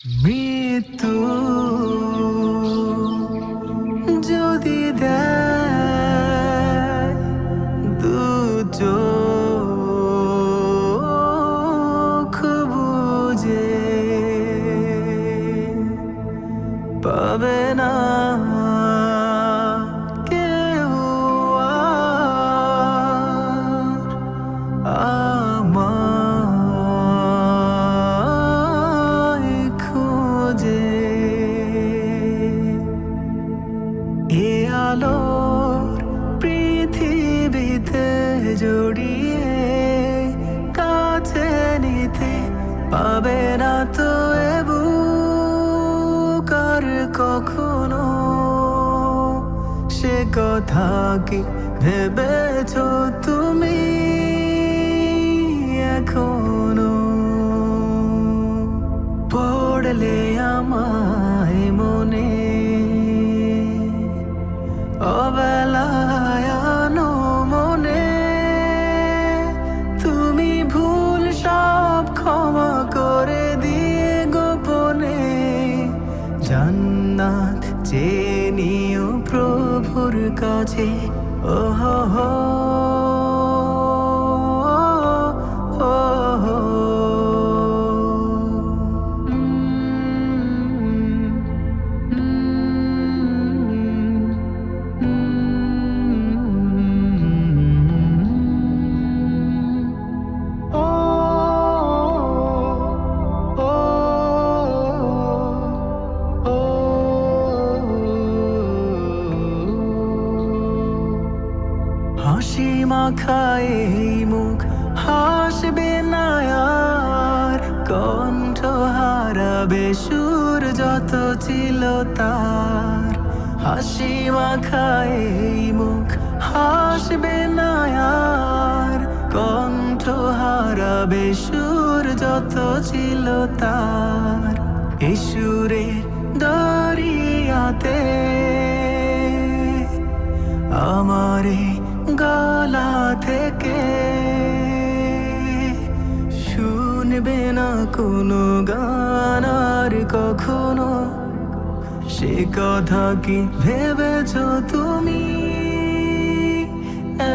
মৃত্যু যদি দেয় দু চোখ বুঝে পাবে না। আলোর পৃথিবীতে জড়িয়ে কাছে নিতে পাবে না তো এবু কার কখনো। সে কথা কি ভেবেছ তুমি? এখনও প্রভুর কাছে ও হো হাসি মাখায় মুখ হাসবে না আর। কণ্ঠ হারাবে সুর যত ছিল তার। হাসি মাখায় মুখ হাসবে না আর। কণ্ঠ হারাবে সুর যত ছিল তার। এই সুরের দরিয়াতে আমারে গলা থেকে শুনবে না কোনো গান আর কখনো। সে কথা কি ভেবেছ তুমি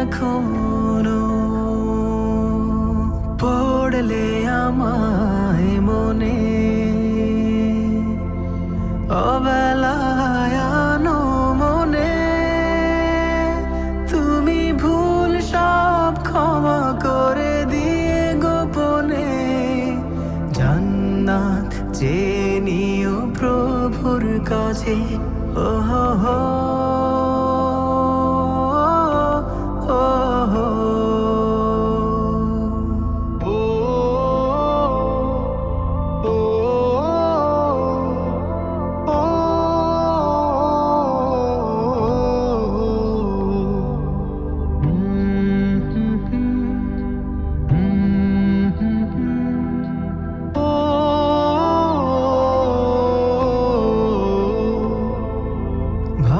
এখনও? পড়লে আমায় মনে অবেলায় 부를 거지 오호호.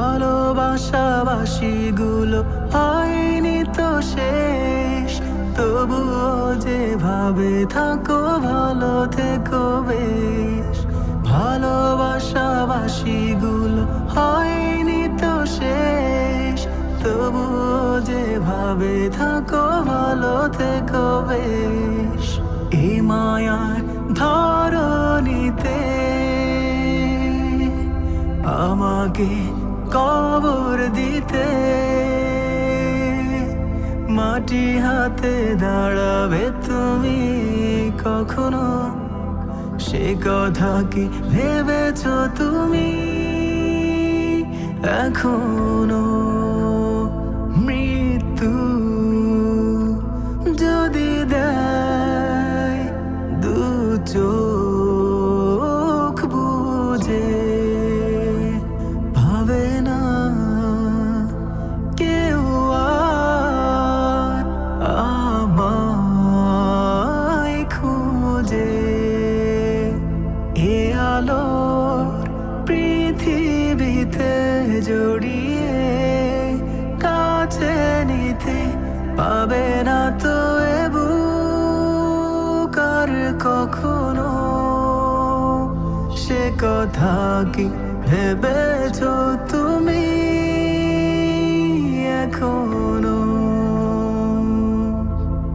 ভালোবাসাবাসিগুলো হয়নি তো শেষ। তবুও যেভাবে থাকো, ভালো থেকো বেশ। ভালোবাসাবাসিগুলো হয়নি তো শেষ। তবুও যেভাবে থাকো, ভালো থেকো বেশ। এ মায়ার ধরণীতে আমাকে কবর দিতে। মাটি হাতে দাঁড়াবে তুমি কখনো? সে কথা কি ভেবেছ তুমি এখনও? কথা কি ভেবেছ তুমি এখনও?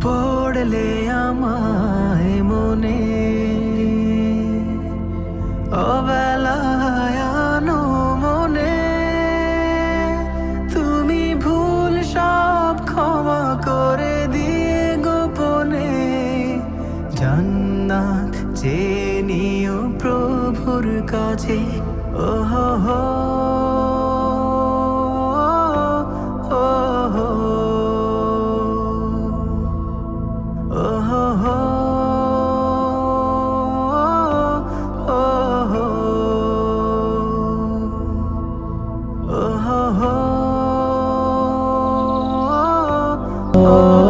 পড়লে আমায় মনে অবেলায় মনে। তুমি সব ক্ষমা করে দিয়ে গোপনে চেয়ে বন্ধুর কাছে। ওহ Oh